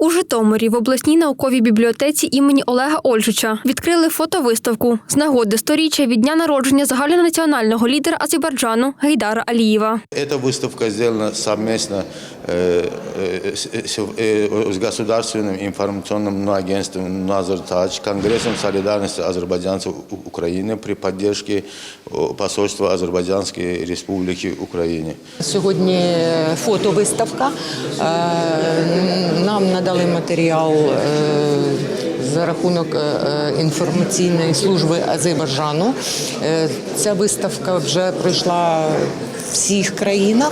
У Житомирі в обласній науковій бібліотеці імені Олега Ольжича відкрили фотовиставку з нагоди сторіччя від дня народження загальнонаціонального лідера Азербайджану Гейдара Алієва. Эта выставка сделана совместно э, э, с, с- э, с государственным информационным агентством «Назартач», Конгрессом солидарности азербайджанцев У- Украины при поддержке э, посольства Азербайджанской республики Украине. Сьогодні фотовиставка. Е, Нам надали матеріал е, за рахунок е, інформаційної служби Азербайджану. Е, Ця виставка вже пройшла в всіх країнах.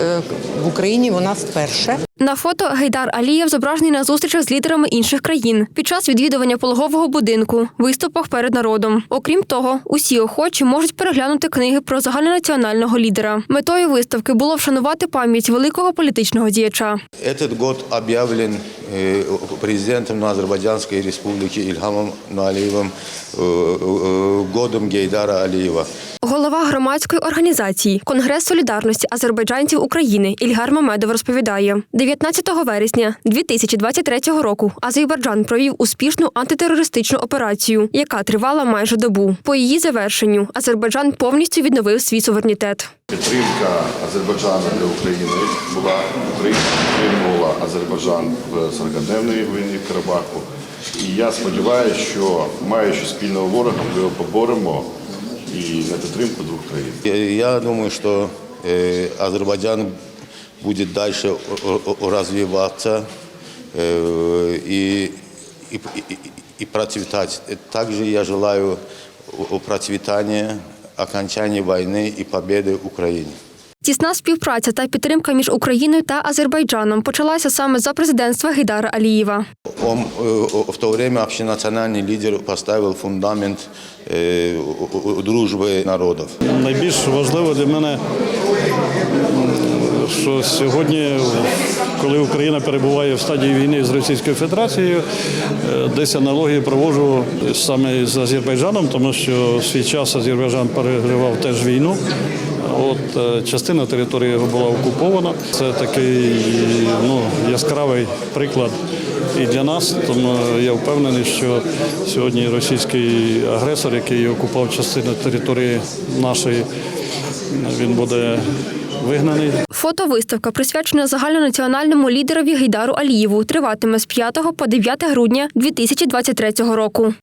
Е, В Україні вона вперше. На фото Гейдар Алієв зображений на зустрічах з лідерами інших країн під час відвідування пологового будинку, виступах перед народом. Окрім того, усі охочі можуть переглянути книги про загальнонаціонального лідера. Метою виставки було вшанувати пам'ять великого політичного діяча. Этот год объявлен э, президентом Азербайджанской республики Ильхамом Алиевым э, э, годом Гейдара Алиева. Голова громадської організації Конгрес солідарності азербайджанців України Ільгар Мамедов розповідає, 19 вересня 2023 року Азербайджан провів успішну антитерористичну операцію, яка тривала майже добу. По її завершенню Азербайджан повністю відновив свій суверенітет. Підтримка Азербайджану для України була підтримувала Азербайджан в 40-денній війні в Карабаху. І я сподіваюся, що маючи спільного ворога, ми його поборемо і на підтримку двох країн. Я- думаю, что э, Азербайджан будет дальше о- о- развиваться э, и, и, и- и процветать. Также я желаю о- о процветания, окончания войны и победы Украине. Тісна співпраця та підтримка між Україною та Азербайджаном почалася саме за президентства Гейдара Алієва. Он э, в то время общенациональный лидер поставил фундамент э, о- о- дружбы народов. Найбільш важливо для мене, м, що сьогодні, коли Україна перебуває в стадії війни з Російською Федерацією, е, десь аналогію проводжу саме з Азербайджаном, тому що свій час Азербайджан переживав теж війну. От е, частина території була окупована. Це такий ну, яскравий приклад і для нас. Тому я впевнений, що сьогодні російський агресор, який окупав частину території нашої, він буде вигнаний. Фотовиставка, присвячена загальнонаціональному лідерові Гайдару Алієву, триватиме з 5 по 9 грудня 2023 року.